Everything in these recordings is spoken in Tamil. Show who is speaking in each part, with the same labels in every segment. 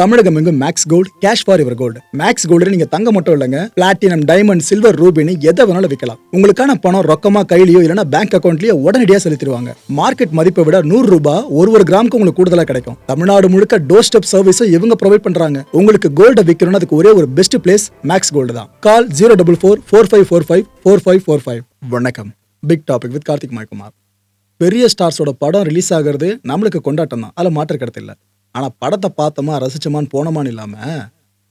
Speaker 1: தமிழகம் எங்கும் Max gold cash for your gold Max gold நீங்க தங்க மட்டும் இல்லைங்க. பிளாட்டினம் டைமண்ட் சில்வர் ரூபினி எதை வேணாலும் விற்கலாம் உங்களுக்கான பணம் ரொக்கமா கையிலயோ இல்லைன்னா பேங்க் அக்கௌண்ட்லயோ உடனடியாக செலுத்திடுவாங்க. மார்க்கெட் மதிப்பை விட நூறு ரூபாய் ஒரு ஒரு கிராமுக்கு உங்களுக்கு கூடுதலா கிடைக்கும். தமிழ்நாடு முழுக்க டோர் ஸ்டெப் சர்வீஸும் இவங்க ப்ரொவைட் பண்றாங்க. உங்களுக்கு கோல்ட விற்கணும்னு அதுக்கு ஒரே ஒரு பெஸ்ட் பிளேஸ் மேக்ஸ் கோல்டு தான். Call zero double four four five four five four five four five வணக்கம். Big topic with Karthik மாய்குமார். பெரிய ஸ்டார்ஸோட படம் ரிலீஸ் ஆகிறது நம்மளுக்கு கொண்டாட்டம் தான். அதில் மாற்று கருத்து இல்லை. ஆனால் படத்தை பார்த்தோமா ரசிச்சோமான்னு போனோமான்னு இல்லாமல்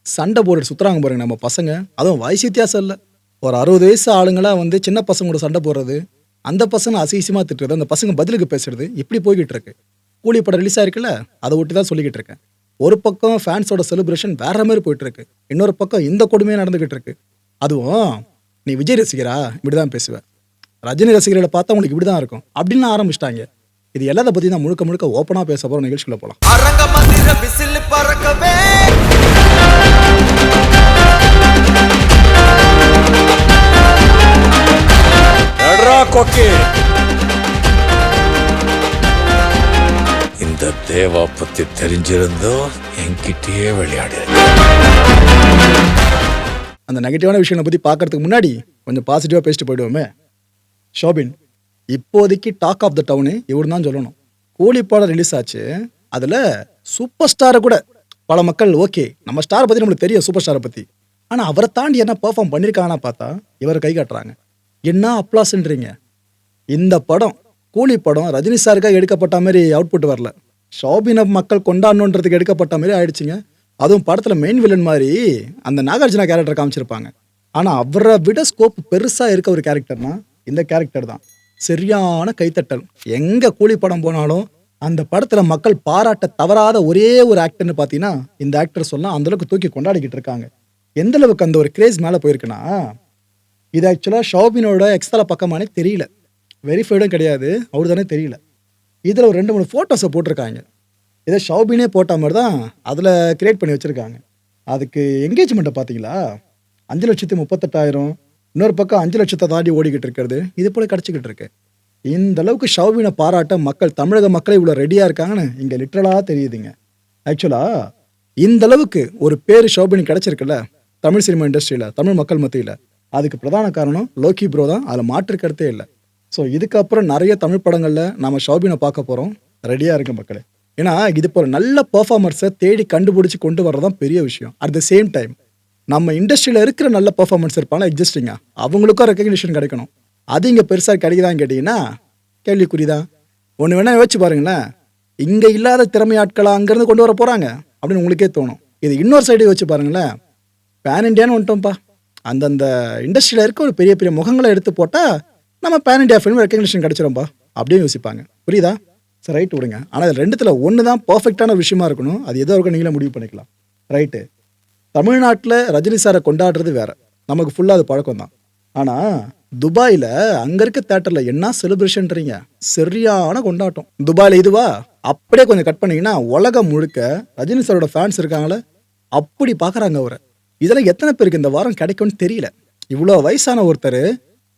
Speaker 1: சண்டை போட்டு சுற்றுறாங்க பாருங்க நம்ம பசங்க. அதுவும் வயசு வித்தியாசம் இல்லை. ஒரு அறுபது வயசு ஆளுங்களாம் வந்து சின்ன பசங்களோட சண்டை போடுறது அந்த பசங்க அசிசியமாக திட்டுறது அந்த பசங்க பதிலுக்கு பேசுறது இப்படி போய்கிட்டு இருக்கு. கூலி படம் ரிலீஸ் ஆயிருக்குல்ல அதை ஒட்டி தான் சொல்லிக்கிட்டு இருக்கேன். ஒரு பக்கம் ஃபேன்ஸோட செலிப்ரேஷன் வேற மாதிரி போயிட்டு இருக்கு. இன்னொரு பக்கம் இந்த கொடுமையாக நடந்துகிட்டு இருக்கு. அதுவும் நீ விஜய் ரசிகரா? இப்படிதான் பேசுவ. ரஜினி ரசிகர்களை பார்த்தா உங்களுக்கு இப்படி தான் இருக்கும். அப்படின்னு ஆரம்பிச்சிட்டாங்க. இது எல்லாத்த பற்றி நான் முழுக்க முழுக்க ஓப்பனாக பேச போகிற நிகழ்ச்சிக்குள்ள போகலாம்
Speaker 2: மந்திர விசில் பறக்கவே.
Speaker 3: கொக்கி. இந்த தேவா பத்தி தெரிஞ்சிருந்தோ என்கிட்டயே விளையாடு.
Speaker 1: அந்த நெகட்டிவான விஷயங்களை பற்றி பார்க்கறதுக்கு முன்னாடி கொஞ்சம் பாசிட்டிவாக பேசிட்டு போயிடுவோமே. ஷோபின் இப்போதைக்கு டாக் ஆஃப் த டவுனு இவர் தான் சொல்லணும். கூலி படம் ரிலீஸ் ஆச்சு. அதில் சூப்பர் ஸ்டாரை கூட பல மக்கள் ஓகே நம்ம ஸ்டாரை பற்றி நம்மளுக்கு தெரியும் சூப்பர் ஸ்டாரை பற்றி ஆனால் அவரை தாண்டி என்ன பெர்ஃபார்ம் பண்ணியிருக்காங்கன்னா பார்த்தா இவரை கை காட்டுறாங்க. என்ன அப்ளாஸ்ன்றீங்க இந்த படம் கூலி படம் ரஜினி சாருக்காக எடுக்கப்பட்ட மாதிரி அவுட்புட் வரல. ஷோபினை மக்கள் கொண்டாடணுன்றதுக்கு எடுக்கப்பட்ட மாதிரி ஆயிடுச்சுங்க. அதுவும் படத்தில் மெயின் வில்லன் மாதிரி அந்த நாகார்ஜுனா கேரக்டர் காமிச்சிருப்பாங்க. ஆனால் அவரை விட ஸ்கோப் பெருசாக இருக்க ஒரு கேரக்டர்னா இந்த கேரக்டர் தான். சரியான கைத்தட்டல். எங்கே கூலி படம் போனாலும் அந்த படத்தில் மக்கள் பாராட்ட தவறாத ஒரே ஒரு ஆக்டர்னு பார்த்தீங்கன்னா இந்த ஆக்டர் சொல்லலாம் அந்த அளவுக்கு தூக்கி கொண்டாடிக்கிட்டு இருக்காங்க. எந்த அளவுக்கு அந்த ஒரு கிரேஸ் மேலே போயிருக்குன்னா இது ஆக்சுவலாக ஷோபினோட எக்ஸ்ட்ரா பக்கமானே தெரியல. வெரிஃபைடும் கிடையாது அவரு தானே தெரியல. இதில் ஒரு ரெண்டு மூணு ஃபோட்டோஸை போட்டிருக்காங்க. இதை ஷோபினே போட்ட மாதிரி தான் அதில் கிரியேட் பண்ணி வச்சுருக்காங்க. அதுக்கு என்கேஜ்மெண்ட்டை பார்த்தீங்களா அஞ்சு லட்சத்தி முப்பத்தெட்டாயிரம். இன்னொரு பக்கம் அஞ்சு லட்சத்தை தாண்டி ஓடிக்கிட்டு இருக்கிறது. இது போல் கிடச்சிக்கிட்டு இருக்கு. இந்த அளவுக்கு ஷோபினை பாராட்ட மக்கள் தமிழக மக்களே இவ்வளோ ரெடியாக இருக்காங்கன்னு இங்கே லிட்ரலாக தெரியுதுங்க. ஆக்சுவலாக இந்த அளவுக்கு ஒரு பேர் ஷோபினி கிடச்சிருக்குல்ல தமிழ் சினிமா இண்டஸ்ட்ரியில் தமிழ் மக்கள் மத்தியில். அதுக்கு பிரதான காரணம் லோக்கி ப்ரோ தான் அதில் மாற்று கருத்தே இல்லை. ஸோ இதுக்கப்புறம் நிறைய தமிழ் படங்களில் நம்ம ஷோபினை பார்க்க போகிறோம் ரெடியாக இருக்க மக்களே. ஏன்னா இது போல் நல்ல பெர்ஃபார்மர்ஸை தேடி கண்டுபிடிச்சி கொண்டு வர்றது தான் பெரிய விஷயம். அட் த சேம் டைம் நம்ம இண்டஸ்ட்ரியில் இருக்கிற நல்ல பர்ஃபார்மன்ஸ் இருப்பாங்க எக்ஸிஸ்டிங்காக அவங்களுக்கும் ரெக்கக்னிஷன் கிடைக்கணும். அது இங்கே பெருசாக கிடைக்குதான்னு கேட்டிங்கன்னா கேள்விக்குறிதான். ஒன்று வேணால் யோசிச்சு பாருங்களேன். இங்கே இல்லாத திறமையாட்களை அங்கேருந்து கொண்டு வர போகிறாங்க அப்படின்னு உங்களுக்கே தோணும். இது இன்னொரு சைடு யோசிச்சு பாருங்களேன். பேன் இண்டியான்னு வந்துட்டோம்ப்பா. அந்தந்த இண்டஸ்ட்ரியில் இருக்க ஒரு பெரிய பெரிய முகங்களை எடுத்து போட்டால் நம்ம பேன் இண்டியா ஃபிலிம் ரெக்கக்னிஷன் கிடச்சிரும்பா அப்படின்னு யோசிப்பாங்க. புரியுதா? சரி ரைட் விடுங்க. ஆனால் இது ரெண்டுத்தில் ஒன்று தான் பர்ஃபெக்டான விஷயமா இருக்கணும். அது எதோ இருக்கும் நீங்களே முடிவு பண்ணிக்கலாம். ரைட்டு தமிழ்நாட்டில் ரஜினி சாரை கொண்டாடுறது வேறு. நமக்கு ஃபுல்லாக அது பழக்கம் தான் ஆனால் துபாயில் அங்கே இருக்க தேட்டரில் என்ன செலிப்ரேஷன்றீங்க சரியான கொண்டாட்டம். துபாயில் இதுவா? அப்படியே கொஞ்சம் கட் பண்ணீங்கன்னா உலகம் முழுக்க ரஜினி சாரோட ஃபேன்ஸ் இருக்காங்களே அப்படி பார்க்குறாங்க அவரை. இதெல்லாம் எத்தனை பேருக்கு இந்த வாரம் கிடைக்கும்னு தெரியல. இவ்வளோ வயசான ஒருத்தர்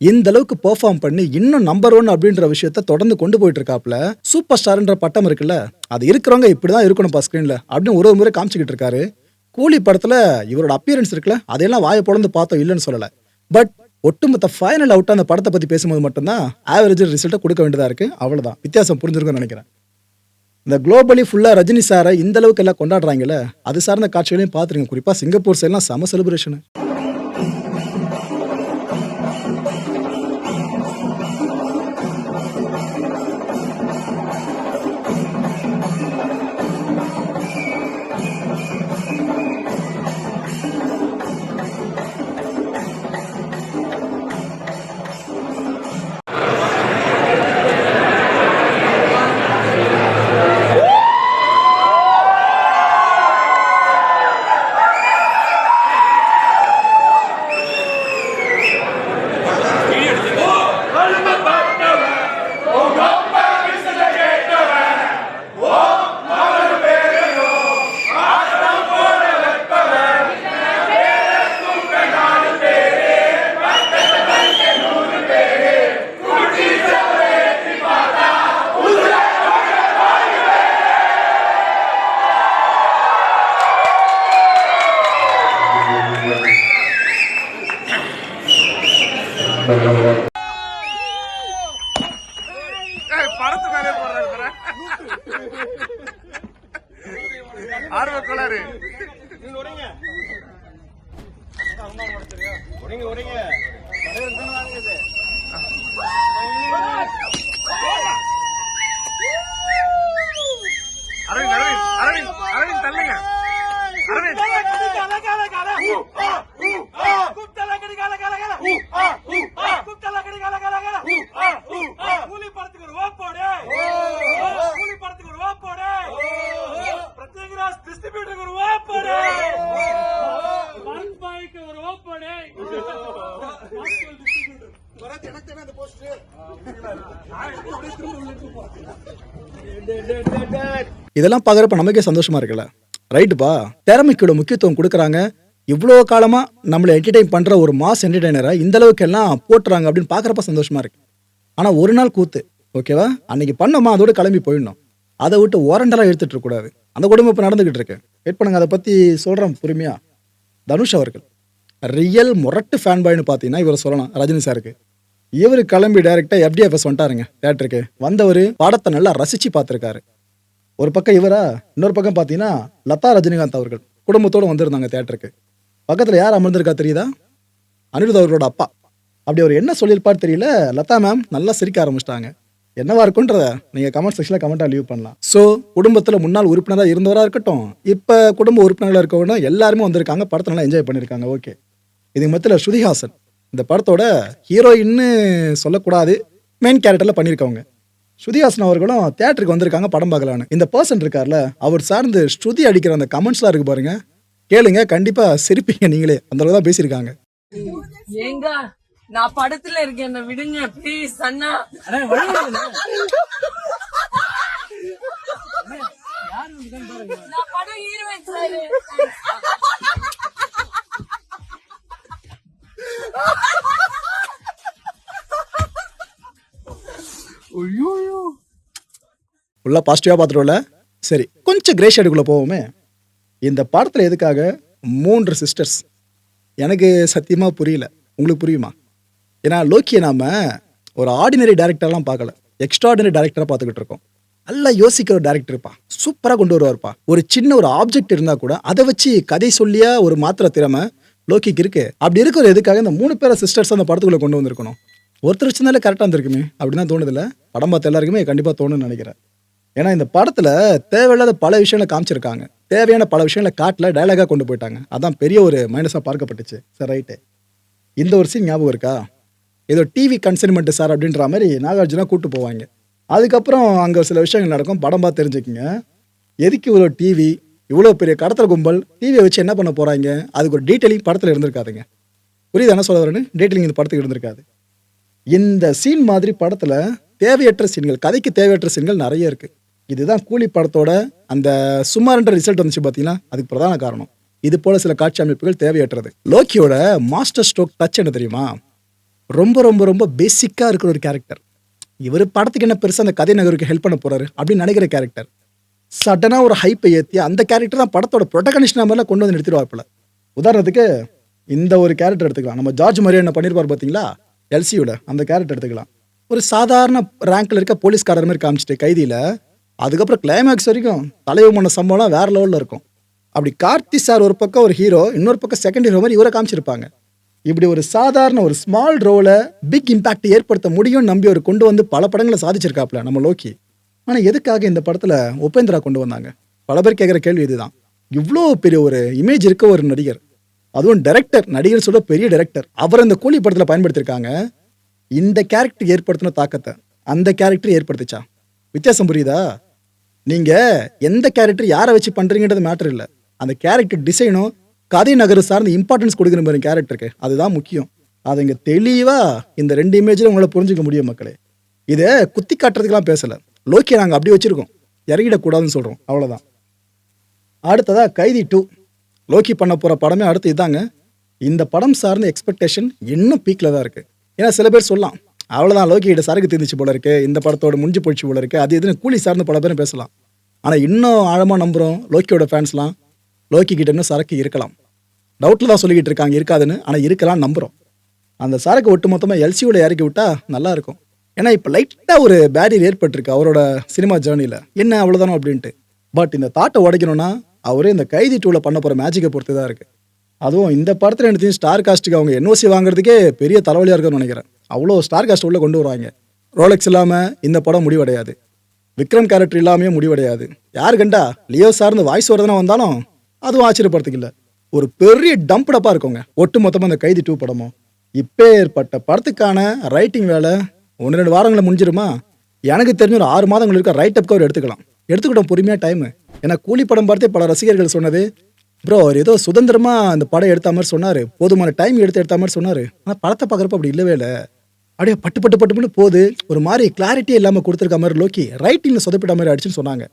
Speaker 1: இந்த அளவுக்கு பெர்ஃபார்ம் பண்ணி இன்னும் நம்பர் ஒன் அப்படின்ற விஷயத்த தொடர்ந்து கொண்டு போயிட்டு இருக்காப்ல சூப்பர் ஸ்டார்ன்ற பட்டம் இருக்குல்ல அது இருக்கிறவங்க இப்படிதான் இருக்கணும்ப்பா ஸ்க்ரீன்ல அப்படின்னு ஒரு ஒரு முறை காமிச்சிக்கிட்டு இருக்காரு. கூலி படத்துல இவரோட அப்பியரன்ஸ் இருக்குல்ல அதையெல்லாம் வாயை பொழந்து பார்த்தோம் இல்லைன்னு சொல்லல. பட் ஒட்டுமொத்த ஃபைனல் அவுட்டாக அந்த படத்தை பற்றி பேசும்போது மட்டும்தான் ஆவரேஜ் ரிசல்ட்டை கொடுக்க வேண்டியதாக இருக்குது அவ்வளோதான் வித்தியாசம் புரிஞ்சிருக்கும்னு நினைக்கிறேன். இந்த குளோபலி ஃபுல்லாக ரஜினி சாரை இந்த அளவுக்கு எல்லாம் கொண்டாடுறாங்கல்ல அது சார்ந்த காட்சிகளையும் பார்த்துருங்க. குறிப்பாக சிங்கப்பூர் சைட்லாம் செம செலிப்ரேஷனு
Speaker 4: ஆர்வ கோளாறு அரவிந்த் அரவிந்த் அரவிந்த் அரவிந்த் தள்ளுங்க.
Speaker 5: கூலி படத்துக்கு ஒரு வாப்போடு கூலி படத்துக்கு ஒரு பிரத்யேகராஜ் டிஸ்ட்ரிபியூட்டருக்கு ஒரு ஓப்போடு பாய்க்கு ஒரு ஓப்போடு
Speaker 1: இதெல்லாம் பார்க்குறப்ப நமக்கே சந்தோஷமா இருக்குல்ல? ரைட்டுப்பா திறமைக்கோட முக்கியத்துவம் கொடுக்குறாங்க. இவ்வளோ காலமா நம்மளை என்டர்டெயின் பண்ற ஒரு மாஸ் என்டர்டெய்னரை இந்த அளவுக்கு எல்லாம் போட்டுறாங்க அப்படின்னு பார்க்குறப்ப சந்தோஷமா இருக்கு. ஆனா ஒரு நாள் கூத்து ஓகேவா அன்னைக்கு பண்ணோமா? அதோட கிளம்பி போயிடணும். அதை விட்டு ஓரண்டெல்லாம் எடுத்துட்டு இருக்க கூடாது. அந்த குடும்பம் இப்போ நடந்துகிட்டு இருக்கு. வெயிட் பண்ணுங்க அதை பற்றி சொல்கிறேன் பொறுமையா. தனுஷ் அவர்கள் ரியல் முரட்டு ஃபேன் பாய்னு பார்த்தீங்கன்னா இவரை சொல்லலாம் ரஜினி சாருக்கு. இவர் கிளம்பி டைரக்டா எஃப்டிஎஃப்எஸ் வந்துட்டாருங்க தேட்டருக்கு வந்தவர் படத்தை நல்லா ரசித்து பார்த்துருக்காரு. ஒரு பக்கம் இவரா இன்னொரு பக்கம் பார்த்தீங்கன்னா லதா ரஜினிகாந்த் அவர்கள் குடும்பத்தோடு வந்திருந்தாங்க தேட்டருக்கு பக்கத்தில் யார் அமர்ந்திருக்கா தெரியுதா? அனிருத் அவர்களோட அப்பா. அப்படி அவர் என்ன சொல்லியிருப்பார் தெரியல லதா மேம் நல்லா சிரிக்க ஆரம்பிச்சிட்டாங்க. என்னவா இருக்குன்றத நீங்கள் கமெண்ட் செக்ஷனில் கமெண்ட்டாக லீவ் பண்ணலாம். ஸோ குடும்பத்தில் முன்னாள் உறுப்பினராக இருந்தவராக இருக்கட்டும் இப்போ குடும்ப உறுப்பினர்களாக இருக்கவங்க எல்லாருமே வந்திருக்காங்க படத்தை நல்லா என்ஜாய் பண்ணியிருக்காங்க ஓகே இதுக்கு மத்தியில் ஸ்ருதிஹாசன். இந்த படத்தோட ஹீரோயின்னு சொல்லக்கூடாது மெயின் கேரக்டரில் பண்ணியிருக்கவங்க ஸ்ருதிஹாசன் அவர்களும் தியேட்டருக்கு வந்திருக்காங்க படம் பார்க்கலான்னு. இந்த பர்சன் இருக்கார்ல அவர் சார்ந்து ஸ்ருதி அடிக்கிற அந்த கமெண்ட்ஸ்லாம் இருக்கு பாருங்க. கேளுங்க கண்டிப்பா சிரிப்பீங்க நீங்களே. அந்த அளவு தான் பேசியிருக்காங்க.
Speaker 6: நான் படத்துல இருக்கேன் என்ன விடுங்க ப்ளீஸ் அண்ணா. நான் படம் ஹீரோயின் சார்
Speaker 1: ஃபுல்லாக பாசிட்டிவாக பார்த்துட்டோம்ல? சரி கொஞ்சம் கிரே ஷேடுக்குள்ளே போவோமே. இந்த படத்தில் எதுக்காக மூன்று சிஸ்டர்ஸ் எனக்கு சத்தியமாக புரியல. உங்களுக்கு புரியுமா? ஏன்னா லோக்கியை நாம் ஒரு ஆர்டினரி டேரக்டர்லாம் பார்க்கல. எக்ஸ்ட்ராடினரி டேரக்டராக பார்த்துக்கிட்டு இருக்கோம். நல்லா யோசிக்கிற ஒரு டேரக்டர் இருப்பா. சூப்பராக கொண்டு வருவார்ப்பா ஒரு சின்ன ஒரு ஆப்ஜெக்ட் இருந்தால் கூட அதை வச்சு கதை சொல்லியா ஒரு மாத்திர திறமை லோக்கிக்கு இருக்கு. அப்படி இருக்கிற எதுக்காக? இந்த மூணு பேரை சிஸ்டர்ஸ் அந்த படத்துக்குள்ளே கொண்டு வந்திருக்கணும். ஒருத்தர் வச்சிருந்தாலே கரெக்டாக இருந்திருக்குமே. அப்படின்னு தான் தோணுதில்ல. படம் பார்த்த எல்லாருக்குமே கண்டிப்பாக தோணுன்னு நினைக்கிறேன். ஏன்னா இந்த படத்தில் தேவையில்லாத பல விஷயங்களை காமிச்சிருக்காங்க. தேவையான பல விஷயங்களை காட்டில் டைலாகாக கொண்டு போயிட்டாங்க. அதான் பெரிய ஒரு மைனஸாக பார்க்கப்பட்டுச்சு. சரி ரைட்டு இந்த ஒரு சீன் ஞாபகம் இருக்கா? ஏதோ டிவி கன்சைன்மெண்ட் சார் அப்படின்ற மாதிரி நாகார்ஜுனா கூப்பிட்டு போவாங்க. அதுக்கப்புறம் அங்கே சில விஷயங்கள் நடக்கும். படம் பார்த்து தெரிஞ்சுக்கிங்க. எதுக்கு இவ்வளோ டிவி இவ்வளோ பெரிய கடத்தல் கும்பல். டிவியை வச்சு என்ன பண்ண போகிறாங்க அதுக்கு ஒரு டீட்டெயிலிங் படத்தில் இருந்திருக்காதுங்க. புரியுது? என்ன சொல்ல வரேன்னு? டீட்டெயிலிங் இந்த படத்துக்கு இருந்திருக்காது. இந்த சீன் மாதிரி படத்தில் தேவையற்ற சீன்கள் கதைக்கு தேவையற்ற சீன்கள் நிறைய இருக்குது இதுதான் கூலி படத்தோட அந்த சுமார்ன்ற ரிசல்ட் வந்துச்சு பார்த்தீங்கன்னா அதுக்கு பிரதான காரணம். இது போல சில காட்சி அமைப்புகள் தேவையற்றது. லோக்கியோட மாஸ்டர் ஸ்ட்ரோக் டச் என்ன தெரியுமா? ரொம்ப ரொம்ப ரொம்ப பேசிக்காக இருக்கிற ஒரு கேரக்டர் இவர் படத்துக்கு என்ன பெருசாக அந்த கதை நகருக்கு ஹெல்ப் பண்ண போகிறாரு அப்படின்னு நினைக்கிற கேரக்டர் சடனாக ஒரு ஹைப்பை ஏற்றி அந்த கேரக்டர் தான் படத்தோட ப்ரொட்டகனிஸ்ட் மாதிரிலாம் கொண்டு வந்து நிறுத்திடுவாப்பில் உதாரணத்துக்கு இந்த ஒரு கேரக்டர் எடுத்துக்கலாம். நம்ம ஜார்ஜ் மரியா என்ன பண்ணியிருப்பார் பார்த்தீங்களா எல்சியோட அந்த கேரக்டர் எடுத்துக்கலாம். ஒரு சாதாரண ரேங்க்ல இருக்க போலீஸ்காரர் மாதிரி காமிச்சிட்டு கைதியில் அதுக்கப்புறம் கிளைமேக்ஸ் வரைக்கும் தலைவர் பண்ண சம்பவம்லாம் வேற லெவலில் இருக்கும். அப்படி கார்த்தி சார் ஒரு பக்கம் ஒரு ஹீரோ இன்னொரு பக்கம் செகண்ட் ஹீரோ மாதிரி இவரை காமிச்சிருப்பாங்க. இப்படி ஒரு சாதாரண ஒரு ஸ்மால் ரோலை பிக் இம்பாக்ட் ஏற்படுத்த முடியும்னு நம்பி அவர் கொண்டு வந்து பல படங்களை சாதிச்சிருக்காப்ல நம்ம லோக்கி. ஆனால் எதுக்காக இந்த படத்தில் உபேந்திரா கொண்டு வந்தாங்க? பல பேர் கேட்குற கேள்வி இதுதான். இவ்வளோ பெரிய ஒரு இமேஜ் இருக்க ஒரு நடிகர். அதுவும் டைரக்டர் நடிகர் சொல்ல பெரிய டைரக்டர் அவர் அந்த கூலி படத்தில் பயன்படுத்தியிருக்காங்க இந்த கேரக்டர் ஏற்படுத்தின தாக்கத்தை அந்த கேரக்டர் ஏற்படுத்துச்சா? வித்தியாசம் புரியுதா? நீங்கள் எந்த கேரக்டர் யாரை வச்சு பண்ணுறீங்கன்றது மேட்டர் இல்லை. அந்த கேரக்டர் டிசைனும் கதை நகரு சார்ந்த இம்பார்ட்டன்ஸ் கொடுக்குற மாதிரி கேரக்டருக்கு அதுதான் முக்கியம். அதை இங்கே தெளிவாக இந்த ரெண்டு இமேஜில் உங்களை புரிஞ்சுக்க முடியும் மக்களே. இதை குத்தி காட்டுறதுக்கெல்லாம் பேசல. லோக்கியை நாங்கள் அப்படி வச்சுருக்கோம். இறங்கிடக்கூடாதுன்னு சொல்கிறோம் அவ்வளோதான் அடுத்ததாக கைதி டூ லோக்கி பண்ண போகிற படமே அடுத்து இதாங்க. இந்த படம் சார்ந்த எக்ஸ்பெக்டேஷன் இன்னும் பீக்கில் தான் இருக்குது ஏன்னா சில பேர் சொல்லலாம் அவ்வளோதான் லோக்கியிட சரக்கு தீர்ந்துச்சு போல இருக்கு. இந்த படத்தோட முடிஞ்சு போயிடுச்சு போல இருக்கு. அது எதுன்னு கூலி சார்ந்த பல பேரும் பேசலாம். ஆனால் இன்னும் ஆழமாக நம்புகிறோம் லோக்கியோட ஃபேன்ஸ்லாம் லோக்கி கிட்ட இன்னும் சரக்கு இருக்கலாம். டவுட்டில் தான் சொல்லிக்கிட்டு இருக்காங்க இருக்காதுன்னு ஆனால் இருக்கலாம்னு நம்புகிறோம் அந்த சரக்கு ஒட்டு மொத்தமாக எல்சியோட இறக்கி விட்டா நல்லா இருக்கும். ஏன்னா இப்போ லைட்டாக ஒரு பேரியர் ஏற்பட்டிருக்கு அவரோட சினிமா ஜேர்னியில் என்ன அவ்வளோதானோ அப்படின்ட்டு. பட் இந்த தாட்டை உடைக்கணும்னா அவரே இந்த கைதி டூவில் பண்ண போகிற மேஜிக்கை பொறுத்து தான் இருக்குது அதுவும் இந்த படத்தில் எனக்கு ஸ்டார் காஸ்ட்டுக்கு அவங்க என்ஓசி வாங்குறதுக்கே பெரிய தலைவலியாக இருக்குன்னு நினைக்கிறேன். அவ்வளோ ஸ்டார் காஸ்ட் உள்ளே கொண்டு வருவாங்க. ரோலெக்ஸ் இல்லாமல் இந்த படம் முடிவடையாது. விக்ரம் கேரக்டர் இல்லாமையே முடிவடையாது. யார் கண்டா? லியோ சார்ந்து வாய்ஸ் வரதுனா வந்தாலும் அதுவும் ஆச்சரியப்படுறதுக்கு இல்லை. ஒரு பெரிய டம்ப் டப்பா இருக்குங்க. ஒட்டு மொத்தமாக இந்த கைதி டூ படமும் இப்பேற்பட்ட படத்துக்கான ரைட்டிங் வேலை ஒன்று ரெண்டு வாரங்களில் முடிஞ்சிருமா? எனக்கு தெரிஞ்ச ஒரு ஆறு மாதங்கள் இருக்க ரைட் அப்க்கு அவர் எடுத்துக்கலாம். எடுத்துக்கிட்டோம் பொறுமையாக டைமு ஏன்னா கூலி படம் பார்த்தே பல ரசிகர்கள் சொன்னது ப்ரோ அவர் ஏதோ சுதந்திரமாக அந்த படம் எடுத்த மாதிரி சொன்னார். போதுமான டைம் எடுத்து எடுத்த மாதிரி சொன்னார். ஆனால் படத்தை பார்க்குறப்ப அப்படி இல்லவே இல்லை. அப்படியே பட்டு பட்டு பட்டு பட்டு போகுது ஒரு மாதிரி கிளாரிட்டியே இல்லாமல் கொடுத்துருக்க மாதிரி லோக்கி ரைட்டிங்கில் சொதப்பிட்ட மாதிரி அடிச்சுன்னு சொன்னாங்க.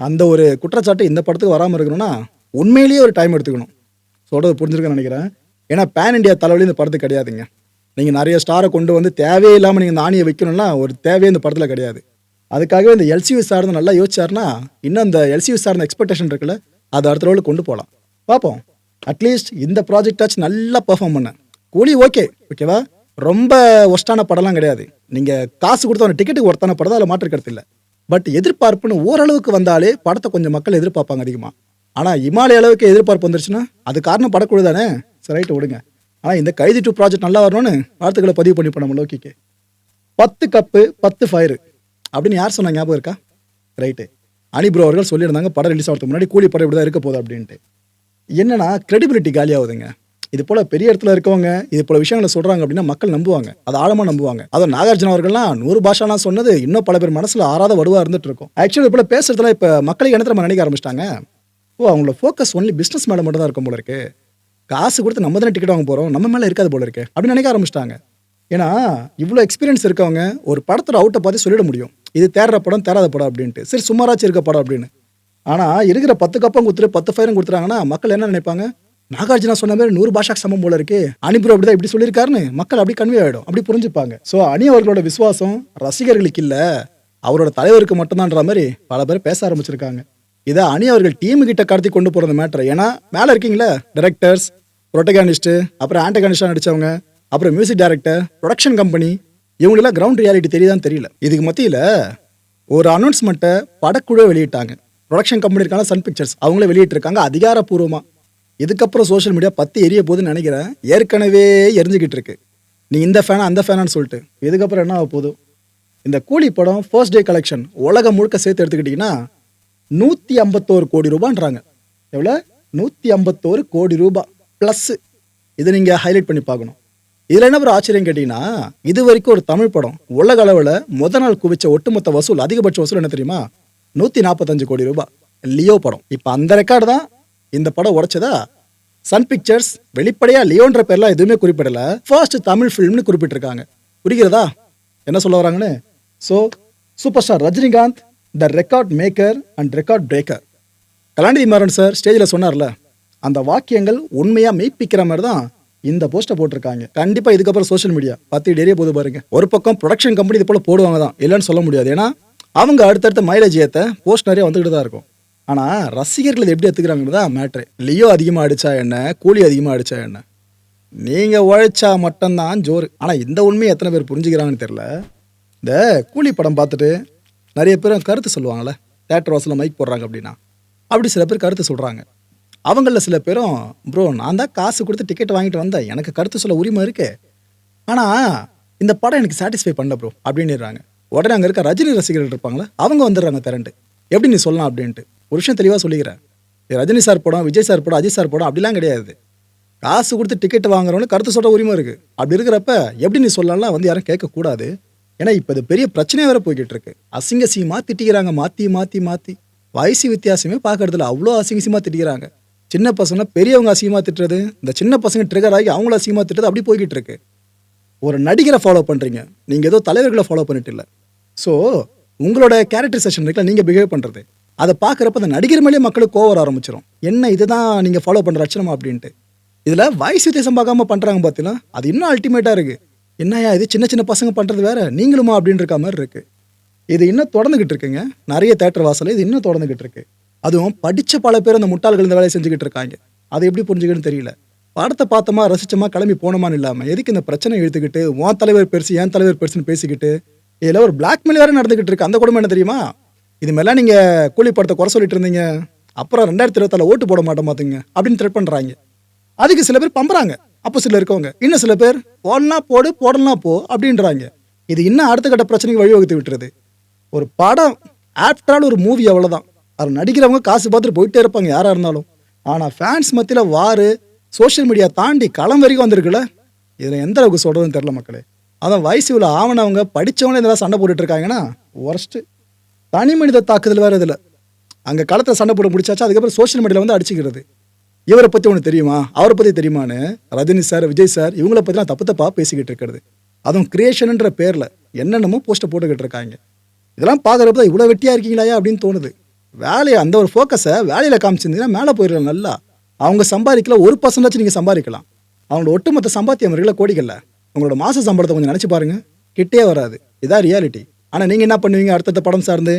Speaker 1: அந்த ஒரு குற்றச்சாட்டு இந்த படத்துக்கு வராமல் இருக்கணும்னா உண்மையிலேயே ஒரு டைம் எடுத்துக்கணும். சொல்கிறது புரிஞ்சிருக்கேன்னு நினைக்கிறேன். ஏன்னா பேன் இண்டியா தலைவலி இந்த படத்துக்கு கிடையாதுங்க. நீங்கள் நிறைய ஸ்டாரை கொண்டு வந்து தேவையே இல்லாமல் நீங்கள் இந்த ஆணியை வைக்கணும்னா ஒரு தேவையே இந்த படத்தில் கிடையாது. அதுக்காகவே இந்த எல்சியூ சார்ந்து நல்லா யோசிச்சாருன்னா இன்னும் அந்த எல்சியூ சார்ந்த எக்ஸ்பெக்டேஷன் இருக்குல்ல அதை அடுத்த லெவலுக்கு கொண்டு போகலாம் பார்ப்போம். அட்லீஸ்ட் இந்த ப்ராஜெக்டாச்சும் நல்லா பெர்ஃபார்ம் பண்ணேன். கூலி ஓகே ஓகேவா ரொம்ப ஒஸ்டான படம்லாம் கிடையாது. நீங்கள் காசு கொடுத்து ஒரு டிக்கெட்டுக்கு ஒருத்தான படம் தான் அதில் மாற்றிருக்கிறது இல்லை. பட் எதிர்பார்ப்புன்னு ஓரளவுக்கு வந்தாலே படத்தை கொஞ்சம் மக்கள் எதிர்பார்ப்பாங்க அதிகமாக ஆனால் இமாலய அளவுக்கு எதிர்பார்ப்பு வந்துருச்சுன்னா அது காரணம் படக்குழு தானே? சரி ரைட்டு விடுங்க. ஆனால் இந்த கைதி டூ ப்ராஜெக்ட் நல்லா வரணும்னு வார்த்தைகளை பதிவு பண்ணி நம்ம லோக்கிக்கு பத்து கப்பு பத்து ஃபயரு அப்படின்னு யார் சொன்னாங்க ஞாபகம் இருக்கா? ரைட்டு. அனிப்ரோ அவர்கள் சொல்லியிருந்தாங்க படம் ரிலீஸ் ஆகிறதுக்கு முன்னாடி கூலி படம் இப்படி தான் இருக்க போகுது அப்படின்ட்டு. என்னன்னா கிரெடிபிலிட்டி காலியாகுதுங்க. இது போல பெரிய இடத்துல இருக்கவங்க இது போல விஷயங்களை சொல்றாங்க அப்படின்னா மக்கள் நம்புவாங்க. அது ஆழமா நம்புவாங்க. அதை நாகார்ஜுன அவர்கள்லாம் நூறு பாஷாலாம் சொன்னது இன்னும் பல பேர் மனசுல ஆறாத வடுவா இருந்துட்டு இருக்கும். ஆக்சுவலி போல பேசுறதுல இப்ப மக்களுக்கு என்ன நம்ம நினைக்க ஆரம்பிச்சிட்டாங்க. ஓ அவங்களோட ஃபோக்கஸ் ஒன்லி பிஸ்னஸ் மேலே மட்டும் தான் இருக்கும் போல இருக்கு. காசு கொடுத்து நம்ம தானே டிக்கெட் வாங்க போகிறோம் நம்ம மேலே இருக்காது போல இருக்கு அப்படின்னு நினைக்க ஆரம்பிச்சிட்டாங்க. ஏன்னா இவ்வளோ எக்ஸ்பீரியன்ஸ் இருக்கவங்க ஒரு படத்தோட அவுட்டை பார்த்து சொல்லிட முடியும். இது தேடுற படம் தேராத படம் அப்படின்ட்டு. சரி சுமாராச்சும் இருக்க படம் அப்படின்னு. ஆனால் இருக்கிற பத்து கப்பம் கொடுத்துட்டு பத்து ஃபயரும் கொடுத்துறாங்கன்னா மக்கள் என்ன நினைப்பாங்க? நாகார்ஜுனா சொன்ன மாதிரி நூறு பாஷாக்கு சமம் போல இருக்கு. அனிபுரம் அப்படிதான் இப்படி சொல்லியிருக்காருன்னு மக்கள் அப்படி கன்வே ஆகிடும் அப்படி புரிஞ்சுப்பாங்க. ஸோ அணி அவர்களோட விசுவாசம் ரசிகர்களுக்கு இல்லை அவரோட தலைவருக்கு மட்டும்தான்ற மாதிரி பல பேர் பேச ஆரம்பிச்சிருக்காங்க. இதை அணி அவர்கள் டீமு கிட்ட கடத்தி கொண்டு போறது மேட்ரு ஏன்னா மேலே இருக்கீங்களா? டைரக்டர்ஸ் ப்ரொட்டகானிஸ்ட் அப்புறம் ஆண்டகானிஸ்டாக நடிச்சவங்க அப்புறம் மியூசிக் டைரக்டர் ப்ரொடக்ஷன் கம்பெனி இவங்களெல்லாம் கிரவுண்ட் ரியாலிட்டி தெரியுதான்னு தெரியல. இதுக்கு மத்தியில் ஒரு அனௌன்ஸ்மெண்ட்டை படக்குழு வெளியிட்டாங்க. ப்ரொடக்ஷன் கம்பெனி இருக்காங்க சன் பிக்சர்ஸ் அவங்களே வெளியிட்டிருக்காங்க அதிகாரப்பூர்வமாக இதுக்கப்புறம் சோஷியல் மீடியா பற்றி எரிய போகுதுன்னு நினைக்கிறேன். ஏற்கனவே எரிஞ்சுக்கிட்டு இருக்கு. நீ இந்த ஃபேனா அந்த ஃபேனான்னு சொல்லிட்டு. இதுக்கப்புறம் என்ன ஆக போதும் இந்த கூலி படம் ஃபர்ஸ்ட் டே கலெக்ஷன் உலகம் முழுக்க சேர்த்து எடுத்துக்கிட்டிங்கன்னா நூற்றி ஐம்பத்தோரு கோடி ரூபான்றாங்க. எவ்வளோ நூற்றி ஐம்பத்தோரு கோடி ரூபாய் ப்ளஸ்ஸு இதை நீங்கள் ஹைலைட் பண்ணி பார்க்கணும். இதில் என்ன ஒரு ஆச்சரியம் கேட்டிங்கன்னா இது வரைக்கும் ஒரு தமிழ் படம் உலக அளவில் முத நாள் குவிச்ச ஒட்டுமொத்த வசூல் அதிகபட்ச வசூல் என்ன தெரியுமா? நூற்றி நாற்பத்தஞ்சு கோடி ரூபாய் லியோ படம். இப்போ அந்த ரெக்கார்டு தான் இந்த படம் உடைச்சதா? சன் பிக்சர்ஸ் வெளிப்படையா லியோன்ற பேர்லாம் எதுவுமே குறிப்பிடல. ஃபர்ஸ்ட் தமிழ் ஃபிலிம்னு குறிப்பிட்டிருக்காங்க. புரிகிறதா? என்ன சொல்ல வராங்கன்னு? So super star Rajinikanth the record maker and record breaker Kalanithi Maran sir ஸ்டேஜில் சொன்னார்ல அந்த வாக்கியங்கள் உண்மையாக மெய்ப்பிக்கிற மாதிரி தான் இந்த போஸ்ட்டை போட்டிருக்காங்க. கண்டிப்பாக இதுக்கப்புறம் சோஷியல் மீடியா பத்து டெரிய போது பாருங்க. ஒரு பக்கம் ப்ரொடக்ஷன் கம்பெனி இது போல் போடுவாங்க தான் இல்லைன்னு சொல்ல முடியாது. ஏன்னா அவங்க அடுத்தடுத்த மைலேஜ் ஏற்ற போஸ்ட் நிறைய வந்துக்கிட்டு தான் இருக்கும். ஆனால் ரசிகர்கள் இதை எப்படி எடுத்துக்கிறாங்கன்னு தான் மேட்ரு லியோ அதிகமாக அடித்தா என்ன? கூலி அதிகமாக அடிச்சா என்ன? நீங்கள் உழைச்சா மட்டும்தான் ஜோறு ஆனால் இந்த உண்மையை எத்தனை பேர் புரிஞ்சுக்கிறாங்கன்னு தெரில இந்த கூலி படம் பார்த்துட்டு நிறைய பேர் கருத்து சொல்லுவாங்கள்ல தேட்டர் வாசலில் மைக் போடுறாங்க அப்படின்னா. அப்படி சில பேர் கருத்து சொல்கிறாங்க அவங்களில் சில பேரும் ப்ரோ நான் தான் காசு கொடுத்து டிக்கெட் வாங்கிட்டு வந்தேன். எனக்கு கருத்து சொல்ல உரிமை இருக்குது ஆனால் இந்த படம் எனக்கு சாட்டிஸ்ஃபை பண்ணல ப்ரோ அப்படின்னுறாங்க. உடனே அங்கே இருக்க ரஜினி ரசிகர்கள் இருப்பாங்களே அவங்க வந்துடுறாங்க திரண்டு. எப்படி நீ சொல்லலாம்? அப்படின்ட்டு. ஒரு விஷயம் தெளிவாக சொல்லிக்கிறேன். ரஜினி சார் படம் விஜய் சார் படம் அஜித் சார் படம் அப்படிலாம் கிடையாது. காசு கொடுத்து டிக்கெட் வாங்குறவனு கருத்து சொல்கிற உரிமை இருக்குது அப்படி இருக்கிறப்ப எப்படி நீ சொல்லலாம் வந்து யாரும் கேட்கக்கூடாது. ஏன்னா இப்போ இது பெரிய பிரச்சனையாக வேற போய்கிட்டு இருக்கு அசிங்க அசிங்கமாக திட்டிக்கிறாங்க. மாற்றி மாற்றி மாற்றி வயசு வித்தியாசமே பார்க்கறதுல அவ்வளோ அசிங்கசியமாக திட்டிக்கிறாங்க. சின்ன பசங்க பெரியவங்க அசிங்கமாக திட்டுறது. இந்த சின்ன பசங்க ட்ரிகர் ஆகி அவங்கள அசிங்கமாக திட்டுறது அப்படி போய்கிட்டு இருக்கு ஒரு நடிகரை ஃபாலோ பண்ணுறீங்க நீங்கள் ஏதோ தலைவர்களை ஃபாலோ பண்ணிட்டு இல்லை. ஸோ உங்களோட கேரக்டர் செஷன் இருக்குல்ல நீங்கள் பிஹேவ் பண்ணுறது அதை பார்க்குறப்ப அந்த நடிகர் மேலேயே மக்களுக்கு கோவம் ஆரம்பிச்சிடும் என்ன இதுதான் நீங்கள் ஃபாலோ பண்ணுற லட்சணமா அப்படின்ட்டு. இதில் வயசு வித்தியாசம் பார்க்காம பண்ணுறாங்க பார்த்தீங்கன்னா அது இன்னும் அல்டிமேட்டாக இருக்குது என்னய்யா இது சின்ன சின்ன பசங்க பண்ணுறது வேற? நீங்களுமா அப்படின்னு இருக்க மாதிரி இருக்குது இது இன்னும் தொடர்ந்துக்கிட்டு இருக்குங்க. நிறைய தேட்டர் வாசல் இது இன்னும் தொடர்ந்துக்கிட்டு இருக்கு. அதுவும் படித்த பல பேர் அந்த முட்டாள்கள் இந்த வேலையை செஞ்சுக்கிட்டு இருக்காங்க. அதை எப்படி புரிஞ்சுக்கணும்னு தெரியல. படத்தை பார்த்தோமா ரசிச்சோமா கிளம்பி போனோமான்னு இல்லாமல் எதுக்கு இந்த பிரச்சனை இழுத்துக்கிட்டு உன் தலைவர் பெருசு என் தலைவர் பெருசுன்னு பேசிக்கிட்டு இதில் ஒரு பிளாக்மெயில் வேறு நடந்துகிட்டு இருக்கு. அந்த குடும்பம் என்ன தெரியுமா? இது மாதிரிலாம் நீங்கள் கூலி படத்தை குறை சொல்லிட்டு இருந்தீங்க. அப்புறம் ரெண்டாயிரத்தி இருபத்தால ஓட்டு போட மாட்டோம் பார்த்துங்க அப்படின்னு த்ரெட் பண்ணுறாங்க அதுக்கு சில பேர் பம்புறாங்க. அப்போசிட்டில் இருக்கவங்க. இன்னும் சில பேர் போடனா போடு போடலாம் போ அப்படின்றாங்க. இது இன்னும் அடுத்த கட்ட பிரச்சனைக்கு வழிவகுத்து விட்டுறது ஒரு படம் ஆஃப்டரால் ஒரு மூவி அவ்வளோதான் அதில் நடிக்கிறவங்க காசு பார்த்துட்டு போயிட்டே இருப்பாங்க யாராக இருந்தாலும். ஆனால் ஃபேன்ஸ் மத்தியில் வாரு சோஷியல் மீடியா தாண்டி களம் வரைக்கும் வந்திருக்குல்ல? இதில் எந்த அளவுக்கு சொல்கிறதுன்னு தெரில மக்களே. அதான் வயசு இவ்வளோ ஆவணவங்க படித்தவங்களே இதெல்லாம் சண்டை போட்டுட்டு இருக்காங்கன்னா ஒர்ஸ்ட்டு தனி மனித தாக்குதல் வேறு இதில். அங்கே களத்தில் சண்டை போட்டு முடிச்சாச்சு அதுக்கப்புறம் சோஷியல் மீடியாவில் வந்து அடிச்சுக்கிறது. இவரை பற்றி ஒன்று தெரியுமா? அவரை பற்றி தெரியுமான்னு? ரஜினி சார் விஜய் சார் இவங்கள பற்றிலாம் தப்பு தப்பாக பேசிக்கிட்டு இருக்கிறது. அதுவும் கிரியேஷன்ன்ற பேரில் என்னென்னமோ போஸ்ட்டை போட்டுக்கிட்டு இருக்காங்க. இதெல்லாம் பார்க்குறப்ப இவ்வளோ வெட்டியாக இருக்கீங்களா அப்படின்னு தோணுது. வேலையை அந்த ஒரு ஃபோக்கஸை வேலையில் காமிச்சிருந்தீங்கன்னா மேலே போயிடலாம் நல்லா. அவங்க சம்பாதிக்கல ஒரு பர்சன்டாச்சும் நீங்கள் சம்பாதிக்கலாம். அவங்களோட ஒட்டுமொத்த சம்பாத்தியம் முறையில் கோடிகளில் உங்களோட மாத சம்பளத்தை கொஞ்சம் நினச்சி பாருங்க. கிட்டே வராது. இதான் ரியாலிட்டி ஆனால் நீங்கள் என்ன பண்ணுவீங்க? அடுத்தடுத்த படம் சார்ந்து?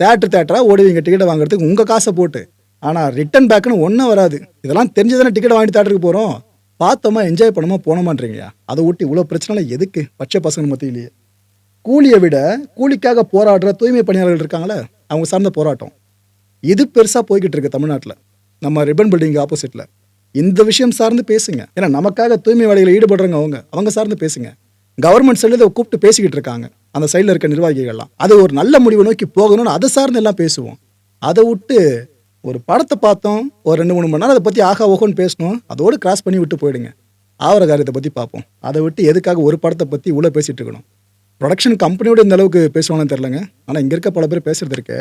Speaker 1: தேட்டர் தேட்டராக ஓடுவீங்க டிக்கெட்டை வாங்குறதுக்கு உங்கள் காசை போட்டு. ஆனால் ரிட்டன் பேக்குன்னு ஒன்றும் வராது. இதெல்லாம் தெரிஞ்சதானே டிக்கெட் வாங்கி தேட்டருக்கு போகிறோம் பார்த்தோமா என்ஜாய் பண்ணோமா போனோமான்றீங்களா அதை விட்டு இவ்வளோ பிரச்சனை எதுக்கு? பச்சை பசங்க மத்தியிலேயே. கூலியை விட கூலிக்காக போராடுற தூய்மை பணியாளர்கள் இருக்காங்களே அவங்க சார்ந்த போராட்டம். இது பெருசாக போய்கிட்டு இருக்கு தமிழ்நாட்டில். நம்ம ரிப்பன் பில்டிங் ஆப்போசிட்டில் இந்த விஷயம் சார்ந்து பேசுங்க. ஏன்னா நமக்காக தூய்மை வேலையில் ஈடுபடுறவங்க அவங்க. அவங்க சார்ந்து பேசுங்க. கவர்மெண்ட் சைடில் இதை கூப்பிட்டு பேசிக்கிட்டு இருக்காங்க. அந்த சைடில் இருக்க நிர்வாகிகள்லாம். அது ஒரு நல்ல முடிவை நோக்கி போகணும்னு அதை சார்ந்து எல்லாம் பேசுவோம். அதை விட்டு ஒரு படத்தை பார்த்தோம் ஒரு ரெண்டு மூணு மணி நேரம் அதை பற்றி ஆகா ஓகோன்னு பேசணும். அதோடு கிராஸ் பண்ணி விட்டு போயிடுங்க. ஆவர காரியத்தை பற்றி பார்ப்போம். அதை விட்டு எதுக்காக ஒரு படத்தை பற்றி இவ்வளோ பேசிகிட்டு இருக்கணும்? ப்ரொடக்ஷன் கம்பெனியோட இந்த அளவுக்கு பேசுவாங்கன்னு தெரிலங்க ஆனால் இங்கே இருக்க பல பேர் பேசுறது இருக்க.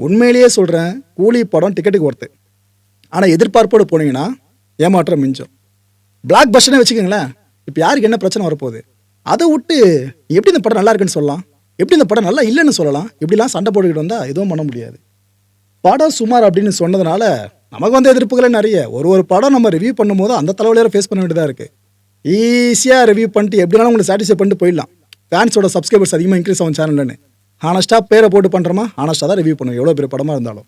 Speaker 1: உண்மையிலேயே சொல்கிறேன் கூலி படம் டிக்கெட்டுக்கு ஒர்த்து ஆனால் எதிர்பார்ப்போடு போனீங்கன்னா ஏமாற்றம் மிஞ்சும். பிளாக் பஸ்டர்னே வச்சுக்கோங்களேன். இப்போ யாருக்கு என்ன பிரச்சனை வரப்போகுது? அதை விட்டு எப்படி இந்த படம் நல்லா இருக்குன்னு சொல்லலாம்? எப்படி இந்த படம் நல்லா இல்லைன்னு சொல்லலாம்? இப்படிலாம் சண்டை போட்டுக்கிட்டு வந்தால் எதுவும் பண்ண முடியாது. படம் சுமார் அப்படின்னு சொன்னதுனால நமக்கு வந்த எதிர்ப்புகளே நிறைய. ஒரு ஒரு படம் நம்ம ரிவ்யூ பண்ணும்போது அந்த தலைவலியோட ஃபேஸ் பண்ண வேண்டியதாக இருக்குது ஈஸியாக ரிவ்யூ பண்ணிட்டு எப்படினாலும் உங்களை சாட்டிஸ்ஃபை பண்ணிட்டு போயிடலாம். ஃபேன்ஸோட சப்ஸ்கிரைபர்ஸ் அதிகமாக இன்க்ரீஸ் ஆகும் சேனல்னு ஹானஸ்ட்டாக பேரை போட்டு பண்ணுறோமா ஹானஸ்ட்டாக தான் ரிவ்யூ பண்ணுவோம். எவ்வளோ பெரிய படமாக இருந்தாலும்.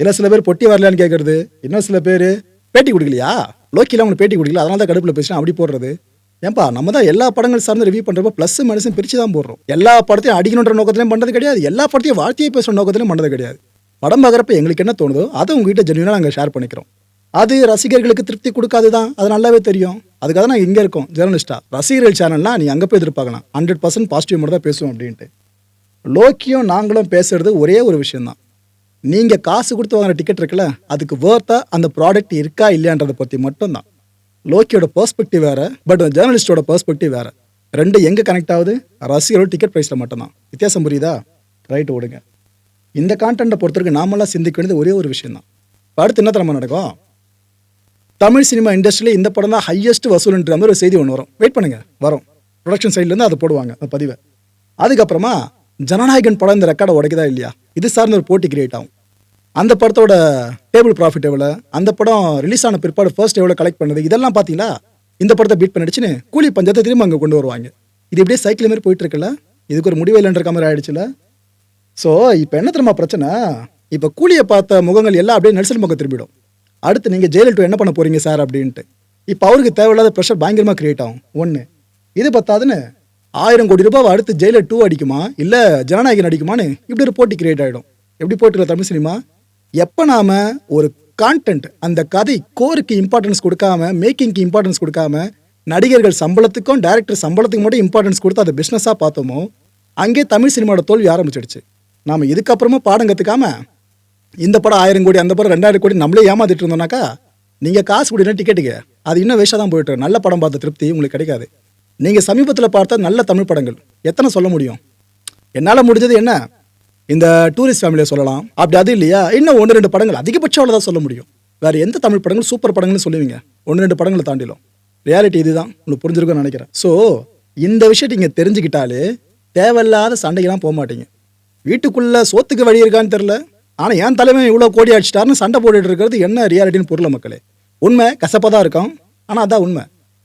Speaker 1: இல்லை சில பேர் பொட்டி வரலான்னு கேட்குறது இன்னும் சில பேர் பேட்டி கொடுக்கலையா? லோக்கியில் அவங்களுக்கு பேட்டி கொடுக்கல. அதனால தான் கடுப்பில் பேசினா அப்படி போடுறது. ஏன்பா நம்ம தான் எல்லா படங்கள் சார்ந்து ரிவ்யூ பண்ணுறப்ப ப்ளஸ் மனுஷன் பிரித்து தான் போடுறோம். எல்லா படத்தையும் அடிக்கணுன்ற நோக்கத்திலையும் பண்ணுறது கிடையாது. எல்லா படத்தையும் வாழ்க்கையை பேசுகிற நோக்கத்திலையும் பண்ணுறது கிடையாது. படம் பார்க்குறப்ப எங்களுக்கு என்ன தோணுதோ அதை உங்ககிட்ட ஜென்யூனாக நாங்கள் ஷேர் பண்ணிக்கிறோம். அது ரசிகர்களுக்கு திருப்தி கொடுக்காது தான் அது நல்லாவே தெரியும். அதுக்காக தான் நாங்கள் இங்கே இருக்கோம் ஜேர்னலிஸ்டா ரசிகர்கள் சேனல்னா நீ அங்கே போய் எதிர்பார்க்கலாம். ஹண்ட்ரட் பர்சன்ட் பாசிட்டிவ் மட்டும் தான் பேசுவோம் அப்படின்ட்டு. லோக்கியும் நாங்களும் பேசுறது ஒரே ஒரு விஷயந்தான் நீங்கள் காசு கொடுத்து வாங்குற டிக்கெட் இருக்குல்ல அதுக்கு வேர்த்தாக அந்த ப்ராடக்ட் இருக்கா இல்லையான்றதை பற்றி மட்டும்தான். லோக்கியோட பர்ஸ்பெக்டிவ் வேறு பட் ஜேர்னலிஸ்டோட பர்ஸ்பெக்டிவ் வேறு. ரெண்டு எங்கே கனெக்ட் ஆகுது? ரசிகரோட டிக்கெட் ப்ரைஸில் மட்டும்தான். வித்தியாசம் புரியுதா? ரைட் ஓடுங்க. இந்த கான்டென்ட்டை பொறுத்தவரைக்கும் நாமெல்லாம் சிந்திக்க வேண்டியது ஒரே ஒரு விஷயம் தான் அடுத்து என்ன தரமா நடக்கும்? தமிழ் சினிமா இண்டஸ்ட்ரியில் இந்த படம் தான் ஹையஸ்ட் வசூல்ன்ற மாதிரி ஒரு செய்தி ஒன்று வரும். வெயிட் பண்ணுங்க. வரும். ப்ரொடக்ஷன் சைட்லேருந்து அதை போடுவாங்க அந்த பதிவை. அதுக்கப்புறமா ஜனநாயகன் படம் இந்த ரெக்கார்டை உடைக்குதா இல்லையா? இது சார்ந்த ஒரு போட்டி கிரியேட் ஆகும். அந்த படத்தோட டேபிள் ப்ராஃபிட் எவ்வளோ அந்த படம் ரிலீஸ் ஆன பிற்பாடு ஃபர்ஸ்ட் எவ்வளோ கலெக்ட் பண்ணது? இதெல்லாம் பார்த்தீங்களா? இந்த படத்தை பீட் பண்ணிடுச்சுன்னு கூலி பஞ்சத்தை திரும்ப அங்கே கொண்டு வருவாங்க. இது இப்படியே சைக்கிள் மாதிரி போயிட்டு இருக்குல்ல? இதுக்கு ஒரு முடிவு இல்லைன்ற மாதிரி ஆயிடுச்சுல ஸோ இப்போ என்ன தெரியுமா பிரச்சனை? இப்போ கூலியை பார்த்த முகங்கள் எல்லாம் அப்படியே நெல்சல் பக்கம் திரும்பிடும். அடுத்து நீங்கள் ஜெயிலில் டூ என்ன பண்ண போகிறீங்க சார் அப்படின்ட்டு. இப்போ அவருக்கு தேவையில்லாத ப்ரெஷர் பயங்கரமாக கிரியேட் ஆகும். ஒன்று இது பத்தாதுன்னு ஆயிரம் கோடி ரூபாய் அடுத்து ஜெயிலர் டூ அடிக்குமா? இல்லை ஜனநாயகன் அடிக்குமான்னு இப்படி ஒரு போட்டி கிரியேட் ஆகிடும் எப்படி போட்டுருக்க தமிழ் சினிமா? எப்போ நாம ஒரு கான்டென்ட் அந்த கதை கோருக்கு இம்பார்ட்டன்ஸ் கொடுக்காம மேக்கிங்க்கு இம்பார்ட்டன்ஸ் கொடுக்காம நடிகர்கள் சம்பளத்துக்கும் டேரக்டர் சம்பளத்துக்கு மட்டும் இம்பார்ட்டன்ஸ் கொடுத்து அதை பிஸ்னஸாக பார்த்தோமோ அங்கே தமிழ் சினிமாவோட தோல்வி ஆரம்பிச்சிடுச்சு. நாம் இதுக்கப்புறமா பாடம் கற்றுக்காம இந்த படம் ஆயிரம் கோடி அந்த படம் ரெண்டாயிரம் கோடி நம்மளே ஏமாத்திட்டு இருந்தோம்னாக்கா நீங்கள் காசு கொடுனா டிக்கெட்டுக்கு அது இன்னும் வேஸ்ட்டாக தான் போயிட்டு நல்ல படம் பார்த்த திருப்தி உங்களுக்கு கிடைக்காது. நீங்கள் சமீபத்தில் பார்த்த நல்ல தமிழ் படங்கள் எத்தனை சொல்ல முடியும்? என்னால் முடிஞ்சது என்ன? இந்த டூரிஸ்ட் ஃபேமிலியை சொல்லலாம். அப்படி அது இல்லையா? இன்னும் ஒன்று ரெண்டு படங்கள் அதிகபட்சம் அவ்வளோதான் சொல்ல முடியும். வேறு எந்த தமிழ் படங்கள் சூப்பர் படங்கள்னு சொல்லுவீங்க? ஒன்று ரெண்டு படங்களை தாண்டிலும் ரியாலிட்டி இதுதான். உங்களுக்கு புரிஞ்சிருக்கும்னு நினைக்கிறேன். ஸோ இந்த விஷயத்தை நீங்கள் தெரிஞ்சுக்கிட்டாலே தேவையில்லாத சண்டைக்கெல்லாம் போக மாட்டீங்க. வீட்டுக்குள்ள சோத்துக்கு வழி இருக்கான்னு தெரில ஆனால் என் தலைமை இவ்வளோ கோடி அடிச்சிட்டாருன்னு சண்டை போட்டுட்டு இருக்கிறது என்ன ரியாலிட்டின்னு பொருள் மக்களே. உண்மை கசப்பாக தான் இருக்கும். ஆனால் அதான் உண்மை.